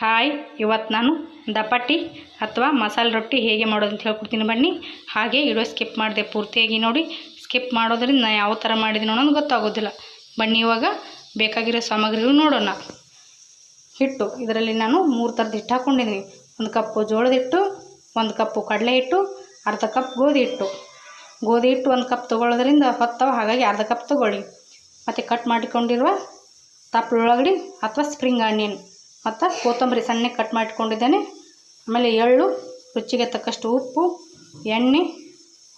Hi ಇವತ್ತು ನಾನು ದಪಟ್ಟಿ ಅಥವಾ ಮಸಾಲೆ ರೊಟ್ಟಿ ಹೇಗೆ ಮಾಡೋದು ಅಂತ ಹೇಳ್ಕೊಡ್ತೀನಿ ಬನ್ನಿ. ಹಾಗೆ ವಿಡಿಯೋ ಸ್ಕಿಪ್ ಮಾಡಿದೆ ಪೂರ್ತಿಯಾಗಿ ನೋಡಿ. ಸ್ಕಿಪ್ ಮಾಡೋದ್ರಿಂದ ನಾನು ಯಾವ ಥರ ಮಾಡಿದ್ದೀನಿ ಅನ್ನೋದು ಗೊತ್ತಾಗೋದಿಲ್ಲ. ಬನ್ನಿ ಇವಾಗ ಬೇಕಾಗಿರೋ ಸಾಮಗ್ರಿಗಳು ನೋಡೋಣ. ಹಿಟ್ಟು, ಇದರಲ್ಲಿ ನಾನು ಮೂರು ಥರದ ಹಿಟ್ಟು ಹಾಕ್ಕೊಂಡಿದ್ದೀನಿ ಒಂದು ಕಪ್ಪು ಜೋಳದ ಹಿಟ್ಟು, ಒಂದು ಕಪ್ಪು ಕಡಲೆ ಹಿಟ್ಟು, ಅರ್ಧ ಕಪ್ ಗೋಧಿ ಹಿಟ್ಟು. ಗೋಧಿ ಹಿಟ್ಟು ಒಂದು ಕಪ್ ತೊಗೊಳ್ಳೋದ್ರಿಂದ ಹೊತ್ತವ ಹಾಗಾಗಿ ಅರ್ಧ ಕಪ್ ತೊಗೊಳ್ಳಿ. ಮತ್ತು ಕಟ್ ಮಾಡಿಕೊಂಡಿರುವ ತಪ್ಪಲೊಳಗಡೆ ಅಥವಾ ಸ್ಪ್ರಿಂಗ್ ಆನಿಯನ್ ಮತ್ತು ಕೊತ್ತಂಬರಿ ಸಣ್ಣಗೆ ಕಟ್ ಮಾಡಿಕೊಂಡಿದ್ದೇನೆ ಆಮೇಲೆ ಎಳ್ಳು, ರುಚಿಗೆ ತಕ್ಕಷ್ಟು ಉಪ್ಪು, ಎಣ್ಣೆ,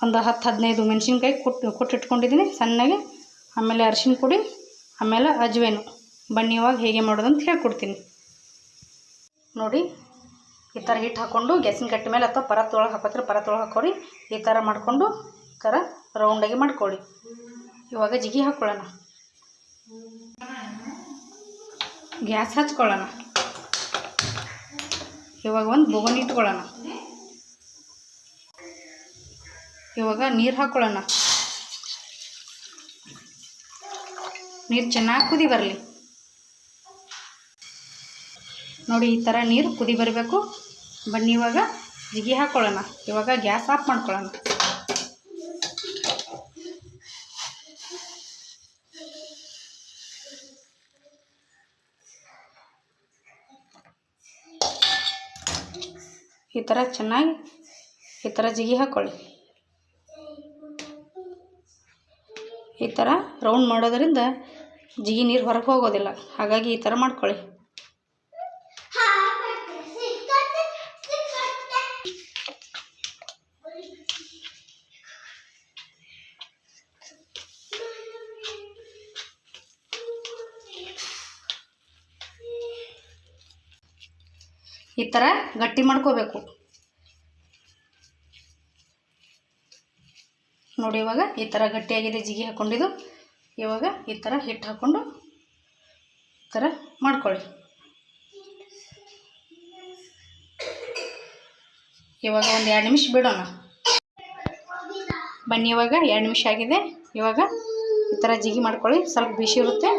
ಒಂದು ಹತ್ತು, ಹದಿನೈದು ಮೆಣಸಿನ್ಕಾಯಿ ಕೊಟ್ಟು ಕೊಟ್ಟಿಟ್ಕೊಂಡಿದ್ದೀನಿ ಸಣ್ಣಗೆ. ಆಮೇಲೆ ಅರಿಶಿನ ಪುಡಿ, ಆಮೇಲೆ ಅಜ್ವೇನು. ಬನ್ನಿ ಇವಾಗ ಹೇಗೆ ಮಾಡೋದು ಅಂತ ಹೇಳ್ಕೊಡ್ತೀನಿ. ನೋಡಿ, ಈ ಥರ ಹಿಟ್ಟು ಹಾಕ್ಕೊಂಡು ಗ್ಯಾಸಿನ ಕಟ್ಟೆ ಮೇಲೆ ಅಥವಾ ಪರತ್ ಒಳಗೆ ಹಾಕೋದ್ರೆ ಪರತ್ ಒಳಗೆ ಹಾಕೋರಿ. ಈ ಥರ ಮಾಡಿಕೊಂಡು ಈ ಥರ ರೌಂಡಾಗಿ ಮಾಡ್ಕೊಳ್ಳಿ. ಇವಾಗ ಜಿಗಿ ಹಾಕ್ಕೊಳ್ಳೋಣ. ಗ್ಯಾಸ್ ಹಚ್ಕೊಳ್ಳೋಣ. ಇವಾಗ ಒಂದು ಬೊಗಣಿ ಇಟ್ಕೊಳ್ಳೋಣ. ಇವಾಗ ನೀರು ಹಾಕ್ಕೊಳ್ಳೋಣ ನೀರು ಚೆನ್ನಾಗಿ ಕುದಿ ಬರಲಿ. ನೋಡಿ, ಈ ಥರ ನೀರು ಕುದಿ ಬರಬೇಕು. ಬನ್ನಿ ಇವಾಗ ಜಿಗಿ ಹಾಕ್ಕೊಳ್ಳೋಣ ಇವಾಗ ಗ್ಯಾಸ್ ಆಫ್ ಮಾಡ್ಕೊಳ್ಳೋಣ. ಈ ಥರ ಚೆನ್ನಾಗಿ ಈ ಥರ ಜಿಗಿ ಹಾಕ್ಕೊಳ್ಳಿ ಈ ಥರ ರೌಂಡ್ ಮಾಡೋದರಿಂದ ಜಿಗಿ ನೀರು ಹೊರಗೆ ಹೋಗೋದಿಲ್ಲ. ಹಾಗಾಗಿ ಈ ಥರ ಮಾಡ್ಕೊಳ್ಳಿ. ಈ ಥರ ಗಟ್ಟಿ ಮಾಡ್ಕೋಬೇಕು. ನೋಡಿ ಇವಾಗ ಈ ಥರ ಗಟ್ಟಿಯಾಗಿದೆ ಜಿಗಿ ಹಾಕ್ಕೊಂಡಿದ್ದು ಇವಾಗ ಈ ಥರ ಹಿಟ್ಟು ಹಾಕ್ಕೊಂಡು ಈ ಥರ ಮಾಡ್ಕೊಳ್ಳಿ. ಇವಾಗ ಒಂದು ಎರಡು ನಿಮಿಷ ಬಿಡೋಣ. ಬನ್ನಿ ಇವಾಗ ಎರಡು ನಿಮಿಷ ಆಗಿದೆ. ಇವಾಗ ಈ ಥರ ಜಿಗಿ ಮಾಡ್ಕೊಳ್ಳಿ. ಸ್ವಲ್ಪ ಬಿಸಿ ಇರುತ್ತೆ.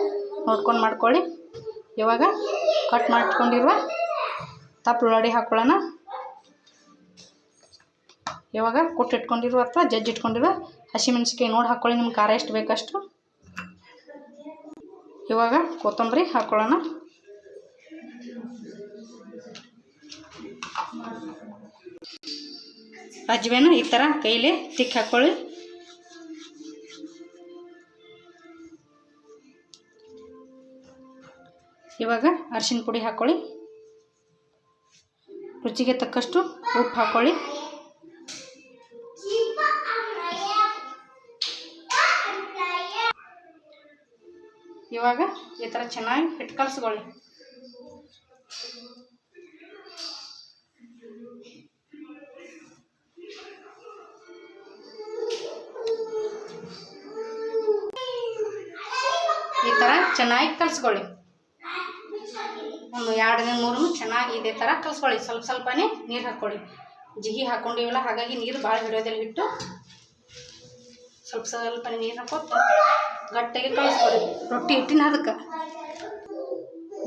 ನೋಡ್ಕೊಂಡು ಮಾಡ್ಕೊಳ್ಳಿ. ಇವಾಗ ಕಟ್ ಮಾಡ್ಕೊಂಡಿರುವ ತಪ್ಪು ಉಳ್ಳಾಡಿ ಹಾಕ್ಕೊಳ್ಳೋಣ ಇವಾಗ ಕುಟ್ಟು ಇಟ್ಕೊಂಡಿರೋ ಅಥವಾ ಜಜ್ಜಿ ಇಟ್ಕೊಂಡಿರೋ ಹಸಿಮೆಣಸಿಕಾಯಿ ನೋಡಿ ಹಾಕ್ಕೊಳ್ಳಿ ನಿಮ್ಗೆ ಖಾರ ಎಷ್ಟು ಬೇಕಷ್ಟು. ಇವಾಗ ಕೊತ್ತಂಬರಿ ಹಾಕ್ಕೊಳ್ಳೋಣ ಅಜ್ವೇನು ಈ ಥರ ಕೈಲಿ ತಿಕ್ಕಿ ಹಾಕ್ಕೊಳ್ಳಿ ಇವಾಗ ಅರಿಶಿನ ಪುಡಿ ಹಾಕ್ಕೊಳ್ಳಿ ರುಚಿಗೆ ತಕ್ಕಷ್ಟು ಉಪ್ಪು ಹಾಕ್ಕೊಳ್ಳಿ ಇವಾಗ ಈ ಥರ ಚೆನ್ನಾಗಿ ಹಿಟ್ಟು ಕಲಸ್ಕೊಳ್ಳಿ. ಈ ಥರ ಚೆನ್ನಾಗಿ ಕಲಿಸ್ಕೊಳ್ಳಿ. ಒಂದು ಎರಡನೇ ಮೂರು ಚೆನ್ನಾಗಿ ಇದೇ ಥರ ಕಲಿಸ್ಕೊಳ್ಳಿ. ಸ್ವಲ್ಪ ಸ್ವಲ್ಪನೇ ನೀರು ಹಾಕ್ಕೊಳ್ಳಿ. ಜಿಗಿ ಹಾಕ್ಕೊಂಡಿವಲ್ಲ ಹಾಗಾಗಿ ನೀರು ಭಾಳ ಹಿಡಿಯೋದಲ್ಲಿ ಬಿಟ್ಟು ಸ್ವಲ್ಪ ಸ್ವಲ್ಪನೇ ನೀರು ಹಾಕೋತ ಗಟ್ಟಿಗೆ ಕಲಿಸ್ಕೊಳ್ಳಿ. ರೊಟ್ಟಿ ಹಿಟ್ಟಿನ ಅದಕ್ಕೆ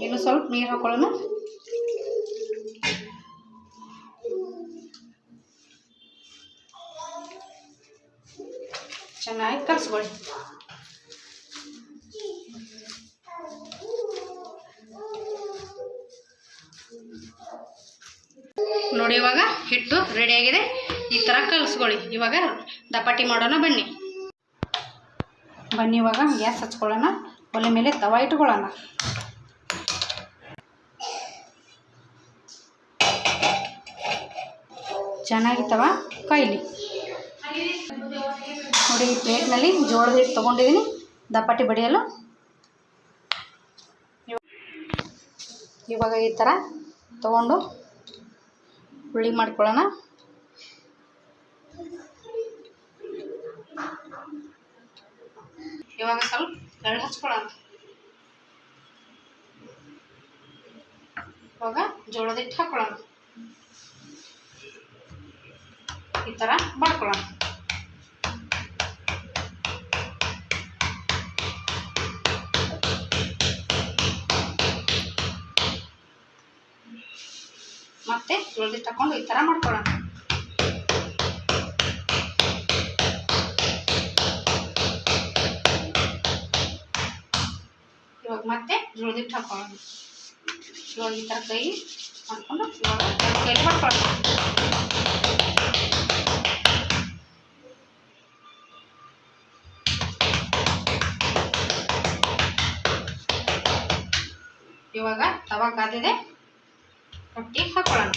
ಇನ್ನು ಸ್ವಲ್ಪ ನೀರು ಹಾಕೊಳ್ಳೋಣ ಚೆನ್ನಾಗಿ ಕಲಿಸ್ಕೊಳ್ಳಿ. ನೋಡಿ ಇವಾಗ ಹಿಟ್ಟು ರೆಡಿಯಾಗಿದೆ ಈ ಥರ ಕಲಿಸ್ಕೊಳ್ಳಿ. ಇವಾಗ ದಪಾಟಿ ಮಾಡೋಣ ಬನ್ನಿ. ಬನ್ನಿ ಇವಾಗ ಗ್ಯಾಸ್ ಹಚ್ಕೊಳ್ಳೋಣ. ಒಲೆ ಮೇಲೆ ತವ ಇಟ್ಕೊಳ್ಳೋಣ. ಚೆನ್ನಾಗಿ ತವ ಕಾಯಿಲಿ. ನೋಡಿ, ಈ ಪ್ಲೇಟ್ನಲ್ಲಿ ಜೋಳದ ಹಿಟ್ಟು ತೊಗೊಂಡಿದ್ದೀನಿ. ದಪಾಟಿ ಬಡಿಯಲು. ಇವಾಗ ಈ ಥರ ತೊಗೊಂಡು ಹುಳಿ ಮಾಡ್ಕೊಳ್ಳೋಣ. ಇವಾಗ ಸ್ವಲ್ಪ ಎಳ್ಳು ಹಚ್ಕೊಳ್ಳೋಣ. ಇವಾಗ ಜೋಳದ ಹಿಟ್ಟು ಹಾಕ್ಕೊಳ್ಳೋಣ ಈ ಥರ ಮಾಡ್ಕೊಳ್ಳೋಣ. ಮತ್ತೆ ಜೋಳದ ತಗೊಂಡು ಈ ಥರ ಮಾಡ್ಕೊಳ್ಳೋಣ. ಇವಾಗ ಮತ್ತೆ ಹಿಟ್ಟು ಹಾಕೊಳ್ಳೋಣ ಇವಾಗ ಈ ಥರ ಕೈ ಮಾಡ್ಕೊಂಡು ಇವಾಗ ಕೈಲಿ ಮಾಡ್ಕೊಳ್ಳೋಣ. ಇವಾಗ ತವಾ ಕಾದಿದೆ. ರೊಟ್ಟಿ ಹಾಕೊಳ್ಳೋಣ.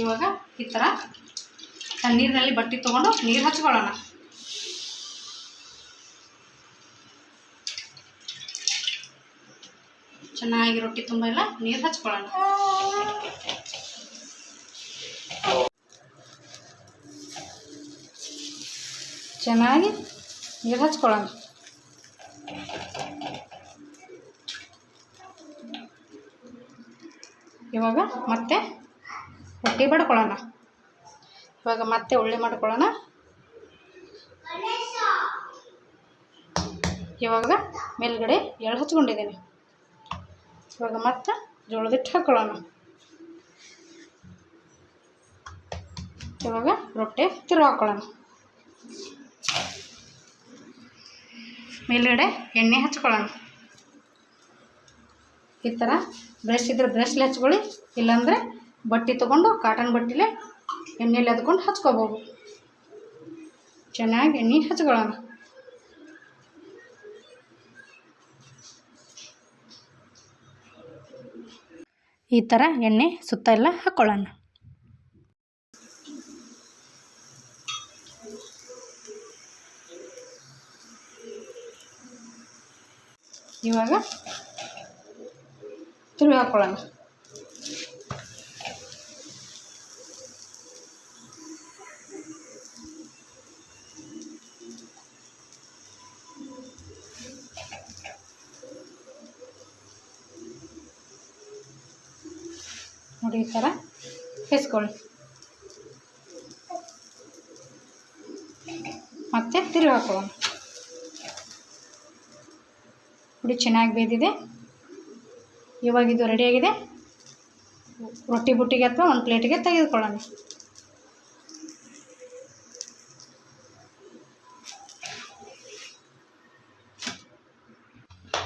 ಇವಾಗ ಈ ಥರ ತಣ್ಣೀರಿನಲ್ಲಿ ಬಟ್ಟೆ ತೊಗೊಂಡು ನೀರು ಹಚ್ಕೊಳ್ಳೋಣ. ಚೆನ್ನಾಗಿ ರೊಟ್ಟಿ ತುಂಬ ಎಲ್ಲ ನೀರು ಹಚ್ಕೊಳ್ಳೋಣ. ಚೆನ್ನಾಗಿ ನೀರು ಹಚ್ಕೊಳ್ಳೋಣ. ಇವಾಗ ಮತ್ತೆ ರೊಟ್ಟಿ ಬಡ್ಕೊಳ್ಳೋಣ ಇವಾಗ ಮತ್ತೆ ಉಳ್ಳಿ ಮಾಡ್ಕೊಳ್ಳೋಣ. ಇವಾಗ ಮೇಲ್ಗಡೆ ಎಳ್ಳು ಹಚ್ಕೊಂಡಿದ್ದೀನಿ. ಇವಾಗ ಮತ್ತೆ ಜೋಳದಿಟ್ಟು ಹಾಕ್ಕೊಳ್ಳೋಣ ಇವಾಗ ರೊಟ್ಟಿ ತಿರು ಹಾಕೊಳ್ಳೋಣ. ಮೇಲ್ಗಡೆ ಎಣ್ಣೆ ಹಚ್ಕೊಳ್ಳೋಣ. ಈ ಥರ ಬ್ರಷ್ ಇದ್ರೆ ಬ್ರಷ್ಲಿ ಹಚ್ಕೊಳ್ಳಿ, ಇಲ್ಲಾಂದರೆ ಬಟ್ಟೆ ತೊಗೊಂಡು ಕಾಟನ್ ಬಟ್ಟೆಲೆ ಎಣ್ಣೆಲಿ ಅದ್ಕೊಂಡು ಹಚ್ಕೋಬೋದು. ಚೆನ್ನಾಗಿ ಎಣ್ಣೆ ಹಚ್ಕೊಳ್ಳೋಣ. ಈ ಥರ ಎಣ್ಣೆ ಸುತ್ತ ಎಲ್ಲ ಹಾಕ್ಕೊಳ್ಳೋಣ ಇವಾಗ ತಿರುವಿ ಹಾಕ್ಕೊಳ್ಳೋಣ ನೋಡಿ ಈ ಥರ ಬೇಯಿಸ್ಕೊಳ್ಳಿ ಮತ್ತೆ ತಿರುಗಿ ಹಾಕೊಳ್ಳೋಣ. ನೋಡಿ ಚೆನ್ನಾಗಿ ಬೇಯ್ದಿದೆ ಇವಾಗ ಇದು ರೆಡಿಯಾಗಿದೆ ರೊಟ್ಟಿ ಬುಟ್ಟಿಗೆ ಅಥವಾ ಒಂದು ಪ್ಲೇಟಿಗೆ ತೆಗೆದುಕೊಳ್ಳೋಣ.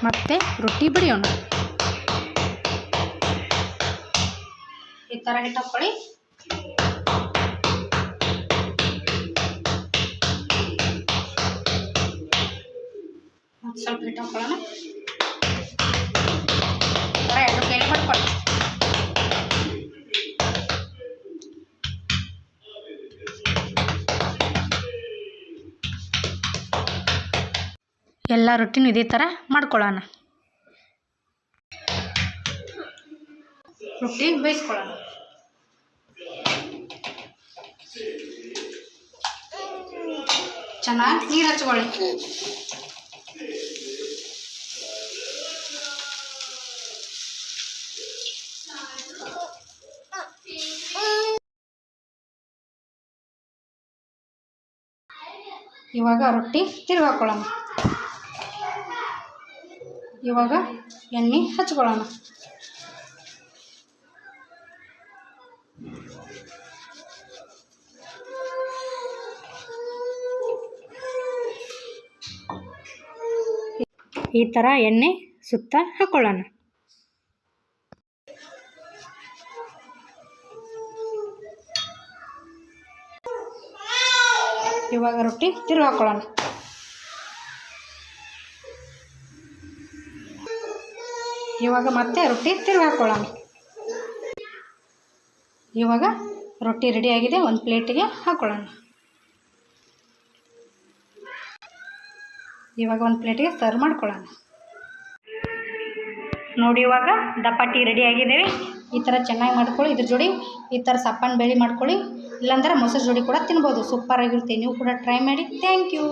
ಮತ್ತೆ ರೊಟ್ಟಿ ಬಡಿಯೋಣ. ಈ ಥರ ಹಿಟ್ಟು ಹಾಕ್ಕೊಳ್ಳಿ ಸ್ವಲ್ಪ ಹಿಟ್ಟು ಎಲ್ಲ ರೊಟ್ಟಿನೂ ಇದೇ ಥರ ಮಾಡ್ಕೊಳ್ಳೋಣ ರೊಟ್ಟಿ ಬೇಯಿಸ್ಕೊಳ್ಳೋಣ ಚೆನ್ನಾಗಿ ನೀರು ಹಚ್ಕೊಳ್ಳಿ. ಇವಾಗ ರೊಟ್ಟಿ ತಿರುಗಿ ಹಾಕ್ಕೊಳ್ಳೋಣ ಇವಾಗ ಎಣ್ಣೆ ಹಚ್ಕೊಳ್ಳೋಣ. ಈ ಥರ ಎಣ್ಣೆ ಸುತ್ತ ಹಾಕ್ಕೊಳ್ಳೋಣ ಇವಾಗ ರೊಟ್ಟಿ ತಿರುಗಿ ಇವಾಗ ಮತ್ತೆ ರೊಟ್ಟಿ ತಿರುಗಿ ಹಾಕ್ಕೊಳ್ಳೋಣ ಇವಾಗ ರೊಟ್ಟಿ ರೆಡಿ ಆಗಿದೆ, ಒಂದು ಪ್ಲೇಟಿಗೆ ಹಾಕ್ಕೊಳ್ಳೋಣ ಇವಾಗ ಒಂದು ಪ್ಲೇಟಿಗೆ ಸರ್ವ್ ಮಾಡ್ಕೊಳ್ಳೋಣ. ನೋಡಿ ಇವಾಗ ದಪ್ಪಟ್ಟಿ ರೆಡಿ ಆಗಿದ್ದೇವೆ. ಈ ಥರ ಚೆನ್ನಾಗಿ ಮಾಡ್ಕೊಳ್ಳಿ, ಇದ್ರ ಜೋಡಿ ಈ ಥರ ಸಪ್ಪನ ಬೇಳೆ ಮಾಡ್ಕೊಳ್ಳಿ. ಇಲ್ಲಾಂದ್ರೆ ಮೊಸರು ಜೋಡಿ ಕೂಡ ತಿನ್ಬೋದು. ಸೂಪರ್ ಆಗಿರುತ್ತೆ. ನೀವು ಕೂಡ ಟ್ರೈ ಮಾಡಿ. Thank you